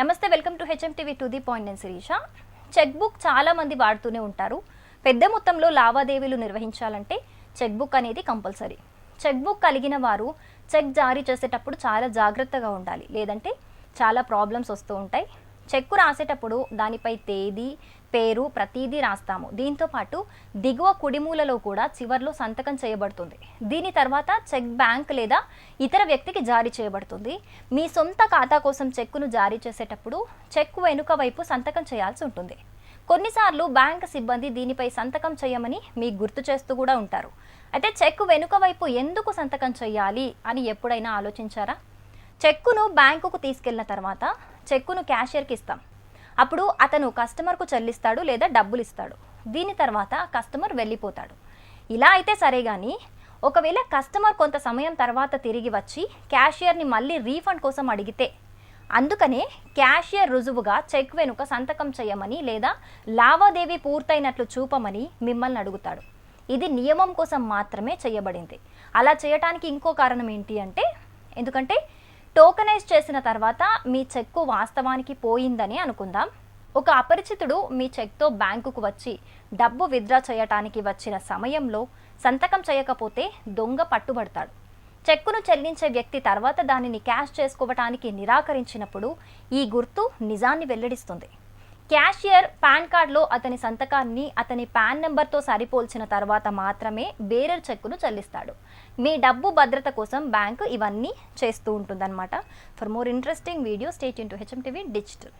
నమస్తే welcome to HM TV to the point. నేను Sirisha. Cheque book చాలా మంది వాడుతూనే ఉంటారు. పెద్ద మొత్తంలో లావాదేవీలు నిర్వహించాలంటే చెక్ బుక్ అనేది కంపల్సరీ. చెక్ బుక్ కలిగిన వారు చెక్ జారీ చేసేటప్పుడు చాలా జాగ్రత్తగా ఉండాలి. లేదంటే చాలా ప్రాబ్లమ్స్ వస్తూ ఉంటాయి. చెక్కు రాసేటప్పుడు దానిపై తేదీ పేరు ప్రతిదీ రాస్తాము. దీంతో పాటు దిగువ కుడిమూలలో కూడా చివర్లో సంతకం చేయబడుతుంది. దీని తర్వాత చెక్ బ్యాంక్ లేదా ఇతర వ్యక్తికి జారీ చేయబడుతుంది. మీ సొంత ఖాతా కోసం చెక్కును జారీ చేసేటప్పుడు చెక్ వెనుక వైపు సంతకం చేయాల్సి ఉంటుంది. కొన్నిసార్లు బ్యాంక్ సిబ్బంది దీనిపై సంతకం చేయమని మీకు గుర్తు చేస్తూ కూడా ఉంటారు. అయితే చెక్ వెనుక వైపు ఎందుకు సంతకం చేయాలి అని ఎప్పుడైనా ఆలోచించారా? చెక్కును బ్యాంకుకు తీసుకెళ్ళిన తర్వాత చెక్కును క్యాషియర్కి ఇస్తాం. అప్పుడు అతను కస్టమర్కు చెల్లిస్తాడు లేదా డబ్బులు ఇస్తాడు దీని తర్వాత కస్టమర్ వెళ్ళిపోతాడు. ఇలా అయితే సరే కానీ ఒకవేళ కస్టమర్ కొంత సమయం తర్వాత తిరిగి వచ్చి క్యాషియర్ని మళ్ళీ రీఫండ్ కోసం అడిగితే అందుకనే క్యాషియర్ రుజువుగా చెక్ వెనుక సంతకం చేయమని లేదా లావాదేవీ పూర్తయినట్లు చూపమని మిమ్మల్ని అడుగుతాడు. ఇది నియమం కోసం మాత్రమే చేయబడింది. అలా చేయటానికి ఇంకో కారణం ఏంటి అంటే ఎందుకంటే టోకనైజ్ చేసిన తర్వాత మీ చెక్కు వాస్తవానికి పోయిందని అనుకుందాం. ఒక అపరిచితుడు మీ చెక్తో బ్యాంకుకు వచ్చి డబ్బు విత్డ్రా చేయటానికి వచ్చిన సమయంలో సంతకం చేయకపోతే దొంగ పట్టుబడతాడు. చెక్కును చెల్లించే వ్యక్తి తర్వాత దానిని క్యాష్ చేసుకోవటానికి నిరాకరించినప్పుడు ఈ గుర్తు నిజాన్ని వెల్లడిస్తుంది. క్యాషియర్ పాన్ కార్డులో అతని సంతకాన్ని అతని పాన్ నెంబర్తో సరిపోల్చిన తర్వాత మాత్రమే బేరర్ చెక్కును చెల్లిస్తాడు. మీ డబ్బు భద్రత కోసం బ్యాంకు ఇవన్నీ చేస్తూ ఉంటుందన్నమాట. For more interesting video state in to HM TV digital